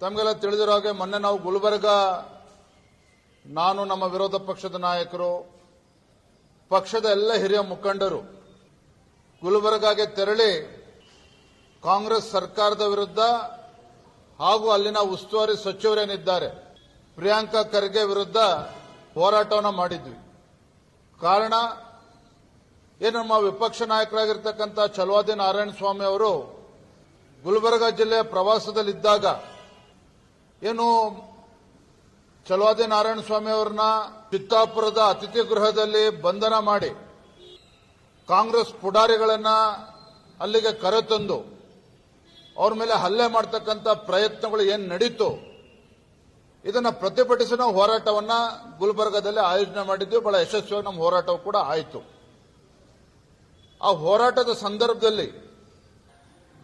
ತಮಗೆಲ್ಲ ತಿಳಿದಿರೋ ಹಾಗೆ ಮೊನ್ನೆ ನಾವು ಗುಲ್ಬರ್ಗ, ನಾನು ನಮ್ಮ ವಿರೋಧ ಪಕ್ಷದ ನಾಯಕರು, ಪಕ್ಷದ ಎಲ್ಲ ಹಿರಿಯ ಮುಖಂಡರು ಗುಲ್ಬರ್ಗಾಗೆ ತೆರಳಿ ಕಾಂಗ್ರೆಸ್ ಸರ್ಕಾರದ ವಿರುದ್ಧ ಹಾಗೂ ಅಲ್ಲಿನ ಉಸ್ತುವಾರಿ ಸಚಿವರೇನಿದ್ದಾರೆ, ಪ್ರಿಯಾಂಕಾ ಖರ್ಗೆ ವಿರುದ್ಧ ಹೋರಾಟವನ್ನು ಮಾಡಿದ್ವಿ. ಕಾರಣ ಏನು ನಮ್ಮ ವಿಪಕ್ಷ ನಾಯಕರಾಗಿರ್ತಕ್ಕಂಥ ಚಲುವಾದಿ ನಾರಾಯಣ ಸ್ವಾಮಿ ಅವರು ಗುಲ್ಬರ್ಗ ಜಿಲ್ಲೆಯ ಪ್ರವಾಸದಲ್ಲಿದ್ದಾಗ ಏನು ಚಲವಾದಿ ನಾರಾಯಣ ಸ್ವಾಮಿ ಅವರನ್ನ ಚಿತ್ತಾಪುರದ ಅತಿಥಿ ಗೃಹದಲ್ಲಿ ಬಂಧನ ಮಾಡಿ ಕಾಂಗ್ರೆಸ್ ಪುಡಾರಿಗಳನ್ನ ಅಲ್ಲಿಗೆ ಕರೆತಂದು ಅವ್ರ ಮೇಲೆ ಹಲ್ಲೆ ಮಾಡ್ತಕ್ಕಂಥ ಪ್ರಯತ್ನಗಳು ಏನು ನಡೀತು ಇದನ್ನ ಪ್ರತಿಭಟಿಸಿದ ಹೋರಾಟವನ್ನ ಗುಲ್ಬರ್ಗಾದಲ್ಲಿ ಆಯೋಜನೆ ಮಾಡಿದ್ವಿ ಬಹಳ ಯಶಸ್ವಿಯಾಗಿ ನಮ್ಮ ಹೋರಾಟವು ಕೂಡ ಆಯಿತು. ಆ ಹೋರಾಟದ ಸಂದರ್ಭದಲ್ಲಿ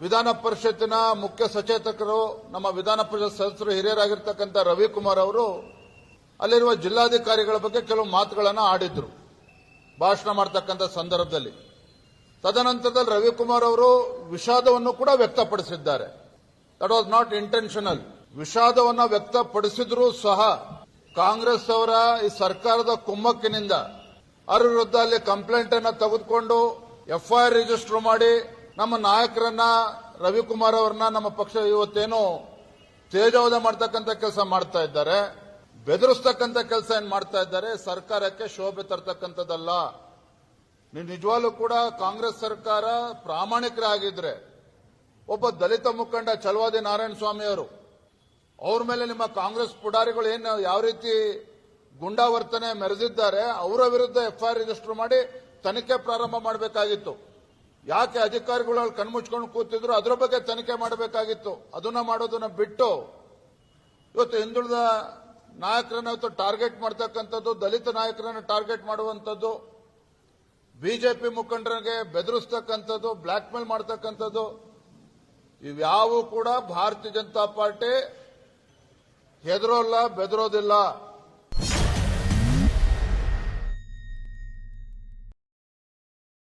ವಿಧಾನ ಪರಿಷತ್ತಿನ ಮುಖ್ಯ ಸಚೇತಕರು, ನಮ್ಮ ವಿಧಾನ ಪರಿಷತ್ ಸದಸ್ಯರು, ಹಿರಿಯರಾಗಿರ್ತಕ್ಕಂಥ ರವಿಕುಮಾರ್ ಅವರು ಅಲ್ಲಿರುವ ಜಿಲ್ಲಾಧಿಕಾರಿಗಳ ಬಗ್ಗೆ ಕೆಲವು ಮಾತುಗಳನ್ನು ಆಡಿದ್ರು, ಭಾಷಣ ಮಾಡ್ತಕ್ಕಂಥ ಸಂದರ್ಭದಲ್ಲಿ. ತದನಂತರದಲ್ಲಿ ರವಿಕುಮಾರ್ ಅವರು ವಿಷಾದವನ್ನು ಕೂಡ ವ್ಯಕ್ತಪಡಿಸಿದ್ದಾರೆ. ದಟ್ ವಾಸ್ ನಾಟ್ ಇಂಟೆನ್ಷನಲ್ ವಿಷಾದವನ್ನು ವ್ಯಕ್ತಪಡಿಸಿದ್ರೂ ಸಹ ಕಾಂಗ್ರೆಸ್ ಅವರ ಈ ಸರ್ಕಾರದ ಕುಮ್ಮಕ್ಕಿನಿಂದ, ಅವರ ವಿರುದ್ಧ ಅಲ್ಲಿ ಕಂಪ್ಲೇಂಟ್ ಅನ್ನು ತೆಗೆದುಕೊಂಡು ಎಫ್ಐಆರ್ ರಿಜಿಸ್ಟರ್ ಮಾಡಿ ನಮ್ಮ ನಾಯಕರನ್ನ, ರವಿಕುಮಾರ್ ಅವರನ್ನ ನಮ್ಮ ಪಕ್ಷ ಇವತ್ತೇನು ತೇಜವದ ಮಾಡ್ತಕ್ಕಂಥ ಕೆಲಸ ಮಾಡ್ತಾ ಇದ್ದಾರೆ. ಬೆದರಿಸ್ತಕ್ಕಂಥ ಕೆಲಸ ಏನ್ ಮಾಡ್ತಾ ಇದ್ದಾರೆ? ಸರ್ಕಾರಕ್ಕೆ ಶೋಭೆ ತರ್ತಕ್ಕಂಥದ್ದಲ್ಲ. ನಿಜವಾಗ್ಲೂ ಕೂಡ ಕಾಂಗ್ರೆಸ್ ಸರ್ಕಾರ ಪ್ರಾಮಾಣಿಕರಾಗಿದ್ರೆ ಒಬ್ಬ ದಲಿತ ಮುಖಂಡ ಚಲವಾದಿ ನಾರಾಯಣ ಸ್ವಾಮಿ ಅವರು, ಅವ್ರ ಮೇಲೆ ನಿಮ್ಮ ಕಾಂಗ್ರೆಸ್ ಪುಡಾರಿಗಳು ಏನು ಯಾವ ರೀತಿ ಗುಂಡಾವರ್ತನೆ ಮೆರೆದಿದ್ದಾರೆ, ಅವರ ವಿರುದ್ಧ ಎಫ್ಐಆರ್ ರಿಜಿಸ್ಟರ್ ಮಾಡಿ ತನಿಖೆ ಪ್ರಾರಂಭ ಮಾಡಬೇಕಾಗಿತ್ತು. ಯಾಕೆ ಅಧಿಕಾರಿಗಳು ಅಲ್ಲಿ ಕಣ್ಮುಚ್ಕೊಂಡು ಕೂತಿದ್ರು? ಅದರ ಬಗ್ಗೆ ತನಿಖೆ ಮಾಡಬೇಕಾಗಿತ್ತು. ಅದನ್ನ ಮಾಡೋದನ್ನ ಬಿಟ್ಟು ಇವತ್ತು ಹಿಂದುಳಿದ ನಾಯಕರನ್ನ ಟಾರ್ಗೆಟ್ ಮಾಡ್ತಕ್ಕಂಥದ್ದು, ದಲಿತ ನಾಯಕರನ್ನ ಟಾರ್ಗೆಟ್ ಮಾಡುವಂಥದ್ದು, ಬಿಜೆಪಿ ಮುಖಂಡರಿಗೆ ಬೆದರಿಸ್ತಕ್ಕಂಥದ್ದು ಬ್ಲಾಕ್ ಮೇಲ್ ಮಾಡ್ತಕ್ಕಂಥದ್ದು, ಇವ್ಯಾವೂ ಕೂಡ ಭಾರತೀಯ ಜನತಾ ಪಾರ್ಟಿ ಹೆದರೋಲ್ಲ, ಬೆದರೋದಿಲ್ಲ.